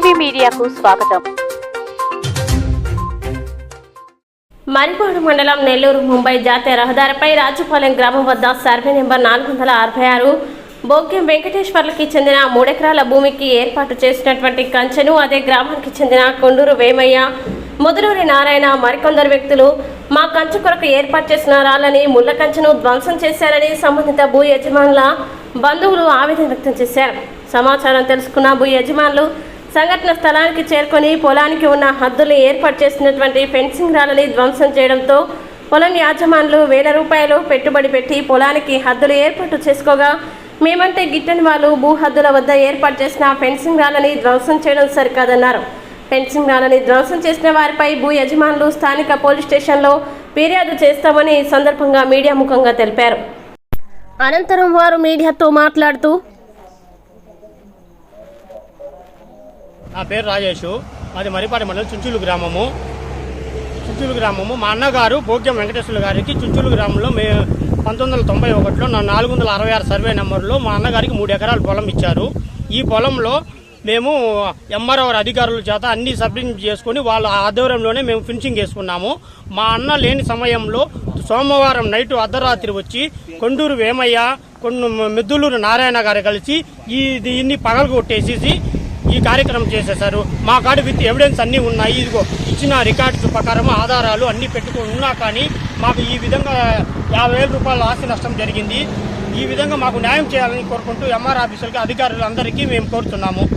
స్వాగతం. మరిపాడు మండలం నెల్లూరు ముంబై జాతీయ రహదారిపై రాజుపాలెం గ్రామం వద్ద సర్వే నెంబర్ నాలుగు వందల అరవై ఆరు బోగ్యం వెంకటేశ్వర్లకి చెందిన మూడెకరాల భూమికి ఏర్పాటు చేసినటువంటి కంచెను అదే గ్రామానికి చెందిన కొండూరు వేమయ్య ముదులూరి నారాయణ మరికొందరు వ్యక్తులు మా కంచె కొరకు ఏర్పాటు చేసిన రాళ్ళని ముళ్ళ కంచెను ధ్వంసం చేశారని సంబంధిత భూ యజమానుల బంధువులు ఆవేదన వ్యక్తం చేశారు. సమాచారం తెలుసుకున్న భూ యజమానులు సంఘటన స్థలానికి చేరుకొని పొలానికి ఉన్న హద్దులు ఏర్పాటు చేసినటువంటి ఫెన్సింగ్ రాళ్ళని ధ్వంసం చేయడంతో పొలం యాజమానులు వేల రూపాయలు పెట్టుబడి పెట్టి పొలానికి హద్దులు ఏర్పాటు చేసుకోగా మేమంటే గిట్టని వాళ్ళు భూ హద్దుల వద్ద ఏర్పాటు చేసిన ఫెన్సింగ్ రాళ్ళని ధ్వంసం చేయడం సరికాదన్నారు. ఫెన్సింగ్ రాళ్ళని ధ్వంసం చేసిన వారిపై భూ యజమానులు స్థానిక పోలీస్ స్టేషన్లో ఫిర్యాదు చేస్తామని సందర్భంగా మీడియా ముఖంగా తెలిపారు. అనంతరం వారు మీడియాతో మాట్లాడుతూ నా పేరు రాజేష్. మాది మరిపాటి మండలం చుంచులు గ్రామము. చుంచులు గ్రామము. మా అన్నగారు భోగ్యం వెంకటేశ్వర గారికి చుంచులు గ్రామంలో మే పంతొమ్మిది వందల తొంభై ఒకటిలో నా నాలుగు వందల అరవై ఆరు సర్వే నెంబర్లో మా అన్నగారికి మూడు ఎకరాల పొలం ఇచ్చారు. ఈ పొలంలో మేము ఎంఆర్ఓ అధికారుల చేత అన్ని సబ్మిట్ చేసుకుని వాళ్ళ ఆధ్వర్యంలోనే మేము ఫినిషింగ్ చేసుకున్నాము. మా అన్న లేని సమయంలో సోమవారం నైట్ అర్ధరాత్రి వచ్చి కొండూరు వేమయ్య కొన్ని మెద్దులూరు నారాయణ గారు కలిసి ఈ దీన్ని పగలు కొట్టేసేసి ఈ కార్యక్రమం చేసేశారు. మా కాడ విత్ ఎవిడెన్స్ అన్నీ ఉన్నాయి. ఇదిగో ఇచ్చిన రికార్డ్స్ ప్రకారం ఆధారాలు అన్నీ పెట్టుకొని ఉన్నా కానీ మాకు ఈ విధంగా యాభై వేల రూపాయల ఆస్తి నష్టం జరిగింది. ఈ విధంగా మాకు న్యాయం చేయాలని కోరుకుంటూ ఎంఆర్ ఆఫీసర్కి అధికారులందరికీ మేము కోరుతున్నాము.